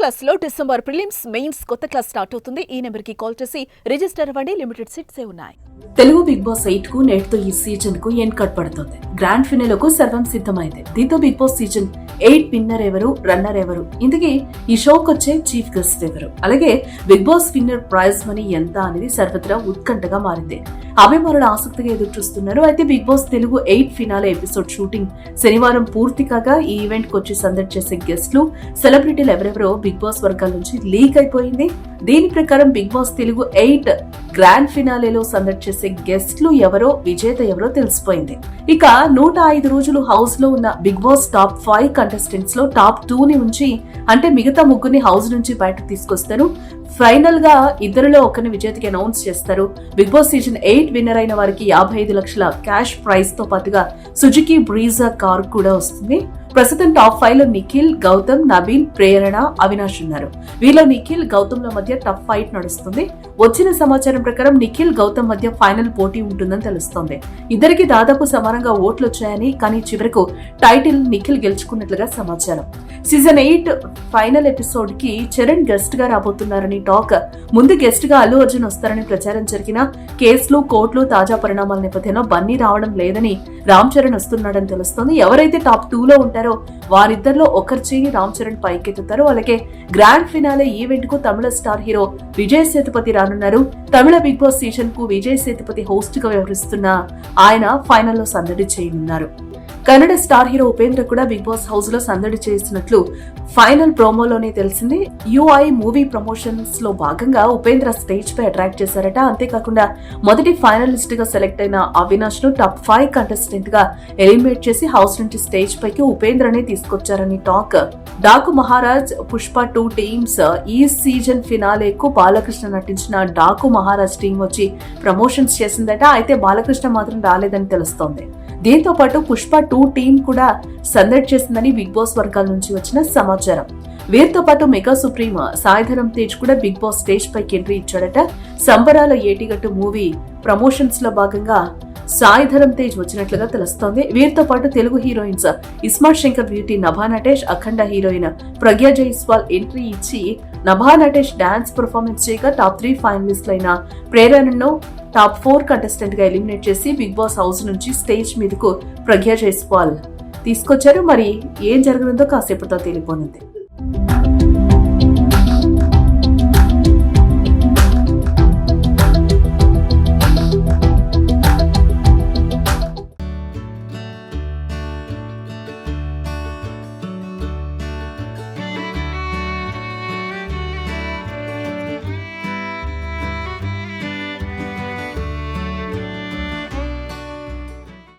క్లాస్లో December prelims mains కొత్త class start అవుతుంది. ఈ నెంబర్కి కాల్ చేసి రిజిస్టర్ అవ్వండి. లిమిటెడ్ సీట్సే ఉన్నాయి. తెలుగు బిగ్ బాస్ ఎయిట్కు నేటితో ఈ సీజన్కు ఎండ్ కట్ పడుతుంది. గ్రాండ్ ఫినాలకు సర్వం సిద్ధమైంది. దీంతో Bigg Boss season eight winner ఎవరు రన్నర్ ఎవరు? ఇందుకే ఈ షోకి వచ్చే చీఫ్ గెస్ట్ ఎవరు? అలాగే Bigg Boss winner prize money ఎంత అనేది సర్వత్రా ఉత్కంఠగా మారింది. అభిమానులు ఆసక్తిగా ఎదురు చూస్తున్నారు అయితే Bigg Boss Telugu eight finale episode shooting శనివారం పూర్తి కాగా ఈ ఈవెంట్కు వచ్చి సందడి చేసే గెస్ట్లు సెలబ్రిటీలు ఎవరెవరో బిగ్ బాస్ వర్గాల నుంచి లీక్ అయిపోయింది. దీని ప్రకారం Bigg Boss Telugu eight grand ఫినాలేలో సందడి చేసే గెస్ట్లు ఎవరో విజేత ఎవరో తెలిసిపోయింది. ఇక నూట ఐదు రోజులు హౌస్లో ఉన్న బిగ్ బాస్ టాప్ ఫైవ్ కంటెస్టెంట్స్లో టాప్ టూ ని ఉంచి అంటే మిగతా ముగ్గురిని హౌస్ నుంచి బయటకు తీసుకొస్తారు. ఫైనల్గా ఇద్దరిలో ఒకరిని విజేతకి అనౌన్స్ చేస్తారు. Bigg Boss season eight winner అయిన వారికి యాభై ఐదు లక్షల క్యాష్ ప్రైజ్తో పాటుగా సుజుకి బ్రీజా కార్ కూడా వస్తుంది. ప్రస్తుతం టాప్ ఫైవ్లో నిఖిల్ గౌతమ్ నబీల్ ప్రేరణ అవినాష్ ఉన్నారు. వీళ్ళ నిఖిల్ గౌతమ్ ల మధ్య టఫ్ ఫైట్ నడుస్తుంది. వచ్చిన సమాచారం ప్రకారం నిఖిల్ గౌతమ్ మధ్య ఫైనల్ పోటీ ఉంటుందని తెలుస్తోంది. ఇద్దరికి దాదాపు సమానంగా ఓట్లు వచ్చాయని కానీ చివరకు టైటిల్ నిఖిల్ గెలుచుకున్నట్లుగా సమాచారం. సీజన్ ఎయిట్ ఫైనల్ ఎపిసోడ్కి చరణ్ గెస్ట్గా రాబోతున్నారని టాక్. ముందు గెస్ట్గా అల్లు అర్జున్ వస్తారని ప్రచారం జరిగిన కేసులు కోర్టులు తాజా పరిణామాల నేపథ్యంలో బన్నీ రావడం లేదని రామ్ చరణ్ వస్తున్నాడని తెలుస్తోంది. ఎవరైతే టాప్ టూ లో ఉంటారో వారిద్దరిలో ఒకరి చేయి రామ్ చరణ్ పైకెత్తుతారు. అలాగే గ్రాండ్ ఫినాలే ఈవెంట్కు తమిళ స్టార్ హీరో విజయ్ సేతుపతి రానున్నారు. తమిళ బిగ్ బాస్ సీజన్కు విజయ్ సేతుపతి హోస్ట్గా వ్యవహరిస్తున్న ఆయన ఫైనల్లో సందడి చేయనున్నారు. కన్నడ స్టార్ హీరో ఉపేంద్ర కూడా బిగ్ బాస్ హౌస్లో సందడి చేస్తున్నట్లు ఫైనల్ ప్రోమోలోనే తెలిసింది. యుఐ మూవీ ప్రమోషన్స్లో భాగంగా ఉపేంద్ర స్టేజ్ పై అట్రాక్ట్ చేశారట. అంతేకాకుండా మొదటి ఫైనలిస్ట్గా సెలెక్ట్ అయిన అవినాష్ను టాప్ ఫైవ్ కంటెస్టెంట్గా ఎలిమినేట్ చేసి హౌస్ నుంచి స్టేజ్ పైకి ఉపేంద్రనే తీసుకొచ్చారని talk. Daaku Maharaaj Pushpa two teams ఈ సీజన్ ఫినాలేకు బాలకృష్ణ నటించిన డాకు మహారాజ్ టీం వచ్చి ప్రమోషన్స్ చేసిందట. అయితే బాలకృష్ణ మాత్రం రాలేదని తెలుస్తోంది. దీంతో పాటు పుష్ప టూ టీం కూడా సందడి చేసిందని బిగ్ బాస్ వర్గాల నుంచి వచ్చిన సమాచారం. వీరితో పాటు మెగా సుప్రీం సాయిధరం తేజ్ కూడా బిగ్ బాస్ స్టేజ్ పైకి ఎంట్రీ ఇచ్చాడట. సంబరాల ఏటిగట్టు మూవీ ప్రమోషన్స్లో భాగంగా సాయిధరం తేజ్ వచ్చినట్లుగా తెలుస్తోంది. వీరితో పాటు Telugu heroines Ismart Shankar beauty Nabha Natesh Akhanda heroine Pragya Jaiswal entry ఇచ్చి నభా నటేష్ డాన్స్ పర్ఫార్మెన్స్ చేయగా టాప్ త్రీ ఫైనలిస్టులైన ప్రేరణను టాప్ ఫోర్ కంటెస్టెంట్గా ఎలిమినేట్ చేసి బిగ్ బాస్ హౌస్ నుంచి స్టేజ్ మీదకు ప్రజ్ఞ జైస్వాల్ తీసుకొచ్చారు మరి ఏం జరగనుందో కాసేపట్లో తెలియపోనుంది